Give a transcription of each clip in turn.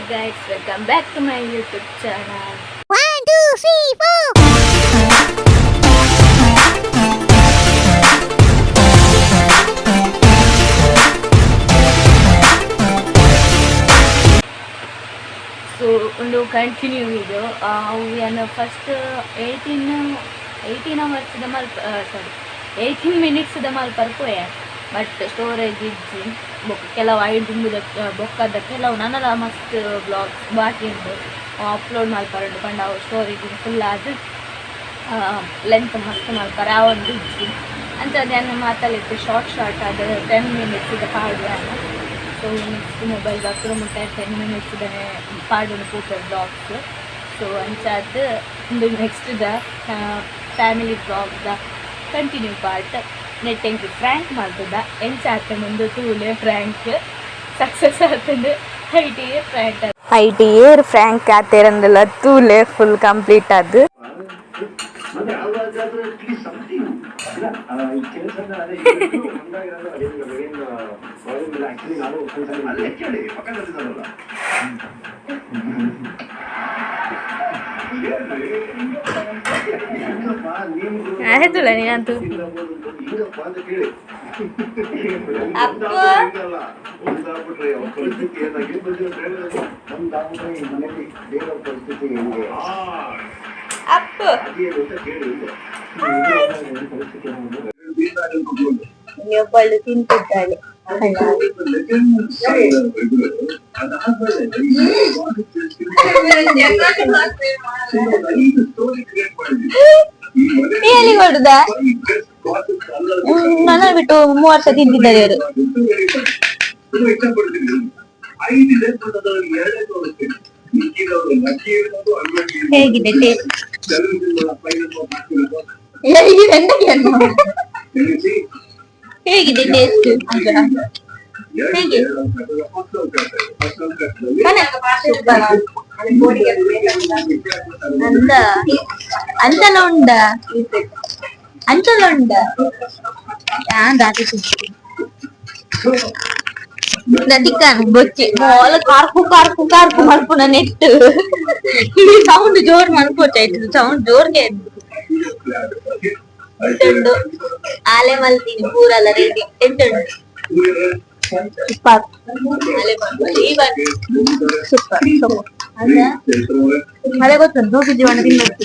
Hi guys, welcome back to my YouTube channel. One, two, three, four. So ಒಂದು continue ಇದು hours. First eighteen eighteen ಅವರ್ಸ್ದ ಮಲ್ಪ ಸಾರಿ eighteen ಮಿನಿಟ್ಸ್ದ ಮಲ್ಪ ಪರ್ಪೋಯ ಬಟ್ ಸ್ಟೋರೇಜ್ ಇಜ್ಜಿ ಬೊಕ್ಕ ಕೆಲವು ಐಡ್ ದಿಂಬುದ ಬೊಕ್ಕದ ಕೆಲವು ನನ್ನದ ಮಸ್ತ್ ಬ್ಲಾಗ್ಸ್ ಬಾಕಿ ಉಂಟು ಅಪ್ಲೋಡ್ ಮಲ್ಪರಡು ಪಂಡ ಅವು ಸ್ಟೋರೇಜ್ ಫುಲ್ ಆದ ಲೆಂತ್ ಮಸ್ತ್ ಮಾಡ್ತಾರೆ ಆ ಒಂದು ಇಜ್ಜಿ ಅಂಥದ್ದು ಏನು ಮಾತಾಡಲಿಕ್ಕೆ ಶಾರ್ಟ್ ಶಾರ್ಟ್ ಆದರೆ ಟೆನ್ ಮಿನಿಟ್ಸ್ ಪಾಡು ಸೊ ನೆಕ್ಸ್ಟ್ ಮೊಬೈಲ್ ಬರ್ತಾರೆ ಮುಟ್ಟ ಟೆನ್ ಮಿನಿಟ್ಸ್ ಪಾಡು ಕೂತ ಬ್ಲಾಗ್ಸ್ ಸೊ ಅಂಚಾದ ನೆಕ್ಸ್ಟ್ ದ ಫ್ಯಾಮಿಲಿ ಬ್ಲಾಗ್ದ ಕಂಟಿನ್ಯೂ ಪಾರ್ಟ್ ನೆಟ್ ಎಂಕ್ ಫ್ರ್ಯಾಂಕ್ ಮಾಡ್ತದ ಎಂಚಾತ ಮುಂದೆ ತೂಲೆ ಫ್ರ್ಯಾಂಕ್ ಸಕ್ಸಸ್ ಆಗ್ತದೆ ಐಟಿ ಫ್ರ್ಯಾಂಕ್ ಐ ಟಿ ಏರ್ ಫ್ರ್ಯಾಂಕ್ ಆತೇರಂದಲ್ಲ ತೂಲೆ ಫುಲ್ ಕಂಪ್ಲೀಟ್ ಅದು ಮತ್ತೆ ಯಾವ್ದಾದ್ರು ಅಟ್ಲೀಸ್ಟ್ ಸಮಥಿಂಗ್ ಅಲ್ಲ ಆ, ಈ ಕೆಲಸನ ಅದೇ ಇಬ್ರು ಒಂದಾಗಿರೋದು ಅದೇನು ಏನು ಮಾಡೋದಿಲ್ಲ ಆಕ್ಚುಲಿ ನಾನು ಒಂದ್ಸಲ ಅಲ್ಲೇ ಕೇಳಿ ಪಕ್ಕದಲ್ಲಿದ್ದಾರಲ್ಲ ಹೆಂಗಪ್ಪ ನೀವು ಆಯ್ತುಲ್ಲ ನೀನಂತೂ ಹಿಂಗಪ್ಪ ಅಂತ ಕೇಳಿ ಅಪ್ಪ. ಹಿಂಗಲ್ಲ ಒಂದಾಗ್ಬಿಟ್ರೆ ಅವ್ರ ಪರಿಸ್ಥಿತಿ ಏನಾಗಿ ಒಂದಾಗ್ಬಿಟ್ರೆ ಈ ಮನೆಯಲ್ಲಿ ಬೇರೆಯವ್ರ ಪರಿಸ್ಥಿತಿ ಹೆಂಗೆ ಅಪ್ಪ ಅದೇನು ಅಂತ ಕೇಳಿ ಹಿಂದೆ ಪರಿಸ್ಥಿತಿ ಹೆಂಗೆ? ಇನ್ನೊಬ್ಬಳು ತಿಂತಿದ್ದಾಳೆ ಎಲ್ಲಿ ಕೊಡುದ ನನ್ನ ಬಿಟ್ಟು ಮೂವತ್ತು ವರ್ಷ ತಿಂತಿದ್ದಾರೆ ಅವರು ಹೇಗಿದೆ ಟೇಸ್ಟ್ ಹೇಗಿದೆ ಎಂತಕ್ಕೆ ಹೇಗಿದೆ ಟೇಸ್ಟ್ ಹೇಗೆ ಅಂದ ಅಂತೆಲ್ಲ ಉಂಡ അഞ്ചുണ്ട് ഞാൻ నదికాను బొచ్చి. కార్పు కార్పు కార్పు మనుపున నెట్ సౌండ్ జోరు మనుకోవచ్చు సౌండ్ జోరు ఎంతుండు ఆలే మళ్ళీ దీని కూరల రెడ్డి ఎంతుండు సూపర్. సూపర్ అదే? గొత్తుంది జీవన తిన్నట్టు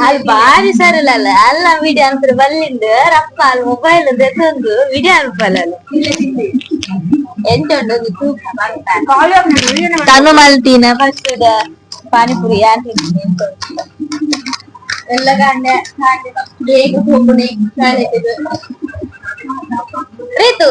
ಅಲ್ಲಿ ಬಾರಿ ಸರಲ್ಲ ಅಲ್ಲ ಅಲ್ಲ ವಿಡಿಯೋ ಅನ್ಪರೆ ಬಲ್ಲಿಂದ ರಪ್ಪ ಅಲ್ಲಿ ಮೊಬೈಲ್ ತೆಗೆದು ವಿಡಿಯೋ ಅನ್ಪಲ್ಲ ಉಂಟು ತನು ಮಲ್ತೀನ ಫಸ್ಟ್ ಪಾನಿಪುರಿ ಯಾರು. ಎಲ್ಲ ಗಂಡ ಬೇಗ ಹೋಗುಣಿ ರೀತು.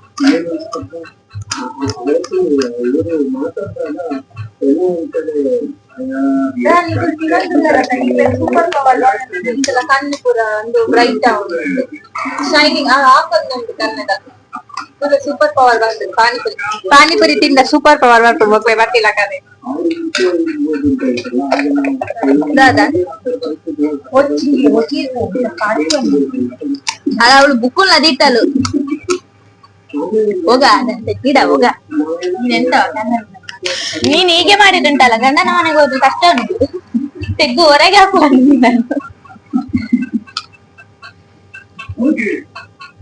ಕಣ್ಣು ಪೂರ ಒಂದು ಬ್ರೈಟ್ ಉಂಟು ಶೈನಿಂಗ್ ಹಾಕೊಂದುಂಟು ಕನ್ನಡ ಪೂರ ಸೂಪರ್ ಪವರ್ ಬರ್ತದೆ ಪಾನಿಪುರಿ ಪಾನಿಪುರಿ ತಿಂದ ಸೂಪರ್ ಪವರ್ ಬರ್ತದೆ ಮಕ್ಕಳು ಬರ್ತಿಲ್ಲ ಕರೆ ದಾದಾ ಅದ ಅವಳು ಬುಕ್ಕುಲ್ ನದಿಟ್ಟಲು ಹೋಗ ಅದಂತೆ ಗಿಡ ಹೋಗ ನೀನೆಂತ ನೀನ್ ಹೀಗೆ ಮಾಡಿದುಂಟಲ್ಲ ಗಂಡನ ಮನೆಗೆ ಹೋದ್ರೆ ಕಷ್ಟ ಉಂಟು ತೆಗ್ಗು ಹೊರಗೆ ಹಾಕುವ ನೀನನ್ನು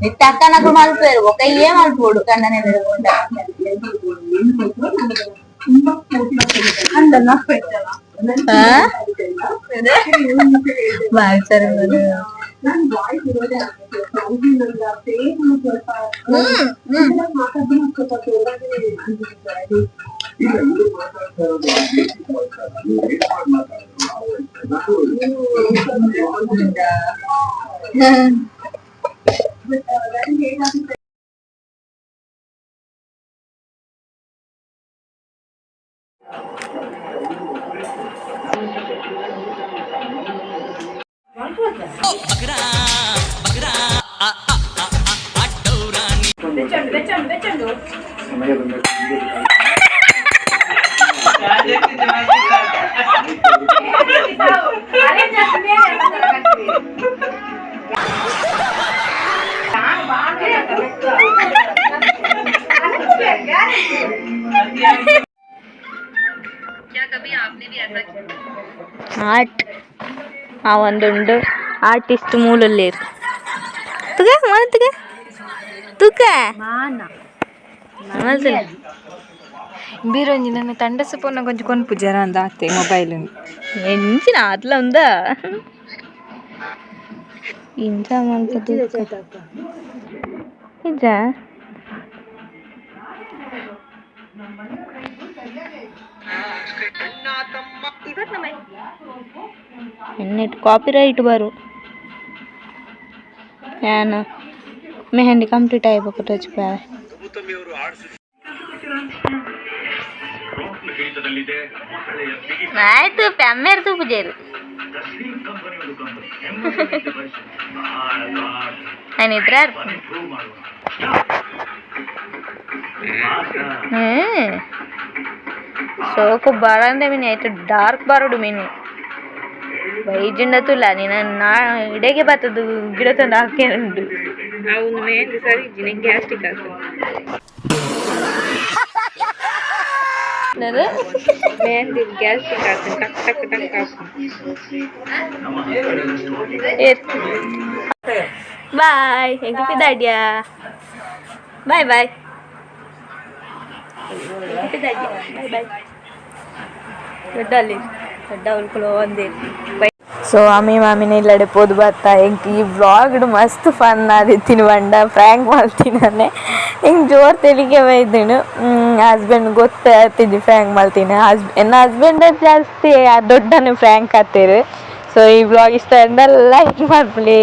ನಿತ್ಯ ಅಕ್ಕನಕ್ಕೂ ಮಲ್ಪೇರು ಕೈಯೇ ಮಲ್ಪೋಡು ಕಣ್ಣನೆ ಹಿಡ್ಕೊಂಡ ಮಾಡ್ತಾರೆ ಸಮಯ ಬಂದಾಗ ಆರ್ಟ್ ಆ ಒಂದುಂಡು ಆರ್ಟಿಸ್ಟ್ ಮೂಲಲ್ಲೇರು ತುಗ ಮಾನ ತುಗ ತುಕ ಮನಸ್ಸಿಲ್ಲ ಬೀರೊಂಜಿ ನನ್ನ ತಂಡಸ ಪೋನ ಕೊಂಚ ಕೊನ್ಪು ಜರ ಅಂದ ಆತೆ ಮೊಬೈಲ್ ಎಂಚಿನ ಅತ್ಲ ఉందా ಇಂಚ ಮಲ್ಪದು ನಿಜ ಎನ್ನೆಟ್ ಕಾಪಿರೈಟ್ ಬರು ಏನು ಮೆಹಂದಿ ಕಂಪ್ಲೀಟ್ ಆಯ್ಬೇಕು ಟಚ್ ಪ್ಯಾರೆ ಆಯ್ತು ಪ್ಯಾಮೇರ್ದು ಪೂಜೆರು ನಾನು ಇದ್ರ ಹ್ಮ್ ಸೋಕು ಬಾರಂದೆ ಮೀನು ಆಯ್ತು ಡಾರ್ಕ್ ಬಾರೋಡು ಮೀನು ವೈಜಿಂಡ ತುಲ್ಲ ನೀನು ನಾ ಇಡೆಗೆ ಬರ್ತದು ಗಿಡ ತಂದು ಹಾಕೇನುಂಟು ಅವನು ಮೆಹಂದಿ ಸರಿ ಇಜ್ಜಿನ ಗ್ಯಾಸ್ಟಿಕ್ ಆಗ್ತದೆ ಏನದು? ಮೆಹಂದಿ ಗ್ಯಾಸ್ಟಿಕ್ ಆಗ್ತದೆ ಟಕ್ ಟಕ್ ಟಕ್ ಆಗ್ತದೆ ಬಾಯ್ ಹೆಂಗೆ ಪಿದಾಡ್ಯಾ ಬಾಯ್ ಬಾಯ್ ಬಾಯ್ ಬಾಯ್ ದೊಡ್ಡಲ್ಲಿ ದೊಡ್ಡ ಉಳ್ಕೊಳ್ಳೋ ಒಂದೇ ಬೈ So ಆಮಿ ಮಾಮಿನ ಇಲ್ಲಡೆ ಪೋದು ಬತ್ತ ಎಂಕ್ ಈ ವ್ಲಾಗ್ಡ್ ಮಸ್ತ್ ಫನ್ ಆದಿತ್ತೀನಿ ಬಂಡ. ಫ್ರ್ಯಾಂಕ್ ಮಾಡ್ತೀನೇ ಹಿಂಗೆ ಜೋರ್ ತೆಲಿಗೆ ಬೈದಿನು. ಹಸ್ಬೆಂಡ್ ಗೊತ್ತಾಗ್ತಿದ್ದಿ ಫ್ರ್ಯಾಂಕ್ ಮಾಡ್ತೀನಿ. ಹಸ್ ಎನ್ನ ಹಸ್ಬೆಂಡ್ ಜಾಸ್ತಿ ದೊಡ್ಡನೇ ಫ್ರ್ಯಾಂಕ್ ಆಗ್ತೀರಿ ಸೊ ಈ ವ್ಲಾಗ್ ಇಷ್ಟ ಲೈಕ್ ಮಾಡ್ಲಿ